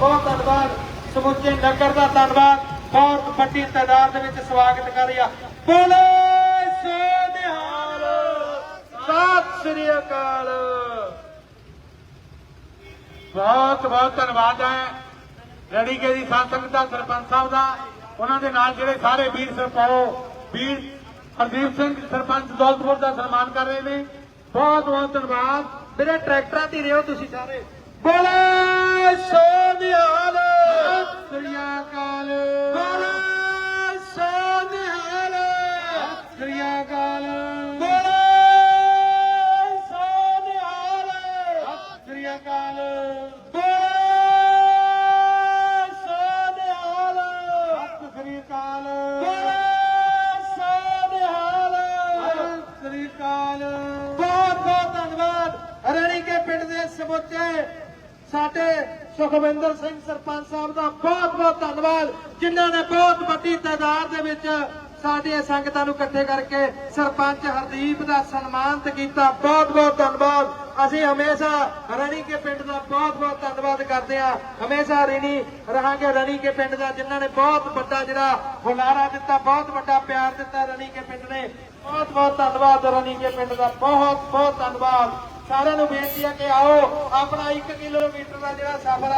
ਬਹੁਤ ਧੰਨਵਾਦ। ਸਮੁੱਚੇ ਨਗਰ ਦਾ ਧੰਨਵਾਦ। ਬਹੁਤ ਵੱਡੀ ਤਾਦਾਦ ਦੇ ਵਿੱਚ ਸਵਾਗਤ ਕਰ ਰਿਹਾ। ਬੋਲੇ ਸੋ ਨਿਹਾਲ ਸਤਿ ਸ੍ਰੀ ਅਕਾਲ। ਬਹੁਤ ਬਹੁਤ ਧੰਨਵਾਦ ਹੈ। ਰੜੀਕੇ ਦੀ ਸੰਸਦ ਦਾ, ਸਰਪੰਚ ਸਾਹਿਬ ਦਾ। ਉਹਨਾਂ ਦੇ ਨਾਲ ਜਿਹੜੇ ਸਾਰੇ ਵੀਰ ਸਰਪਾਓ, ਵੀਰ ਹਰਦੀਪ ਸਿੰਘ, ਸਰਪੰਚ ਦੌਲਤਪੁਰ ਦਾ ਸਨਮਾਨ ਕਰ ਰਹੇ ਨੇ। ਬਹੁਤ ਬਹੁਤ ਧੰਨਵਾਦ। ਮੇਰੇ ਟਰੈਕਟਰਾਂ ਤੇ ਰਿਓ ਤੁਸੀਂ ਸਾਰੇ। ਬੋਲੇ ਸਮੁੱਚੇ ਸਾਡੇ ਸੁਖਵਿੰਦਰ ਸਿੰਘ ਸਰਪੰਚ ਸਾਹਿਬ ਦਾ ਬਹੁਤ ਬਹੁਤ ਧੰਨਵਾਦ, ਜਿਨ੍ਹਾਂ ਨੇ ਬਹੁਤ ਵੱਡੀ ਤਾਦਾਦ ਦੇ ਵਿੱਚ ਸਾਡੀਆਂ ਸੰਗਤਾਂ ਨੂੰ ਇਕੱਠੇ ਕਰਕੇ ਸਰਪੰਚ ਹਰਦੀਪ ਦਾ ਸਨਮਾਨਿਤ ਕੀਤਾ। ਬਹੁਤ ਬਹੁਤ ਧੰਨਵਾਦ। ਅਸੀਂ ਹਮੇਸ਼ਾ ਰਣੀ ਕੇ ਪਿੰਡ ਦਾ ਬਹੁਤ ਬਹੁਤ ਧੰਨਵਾਦ ਕਰਦੇ ਹਾਂ। ਹਮੇਸ਼ਾ ਰਣੀ ਰਹਾਂਗੇ ਰਣੀ ਕੇ ਪਿੰਡ ਦਾ, ਜਿਨ੍ਹਾਂ ਨੇ ਬਹੁਤ ਵੱਡਾ ਜਿਹੜਾ ਹੁਲਾਰਾ ਦਿੱਤਾ, ਬਹੁਤ ਵੱਡਾ ਪਿਆਰ ਦਿੱਤਾ ਰਣੀ ਕੇ ਪਿੰਡ ਨੇ। ਬਹੁਤ ਬਹੁਤ ਧੰਨਵਾਦ ਰਣੀ ਕੇ ਪਿੰਡ ਦਾ। ਬਹੁਤ ਬਹੁਤ ਧੰਨਵਾਦ। ਸਾਰਿਆਂ ਨੂੰ ਬੇਨਤੀ ਹੈ ਕਿ ਆਓ ਆਪਣਾ 1 ਕਿਲੋਮੀਟਰ ਦਾ ਜਿਹੜਾ ਸਫ਼ਰ ਆ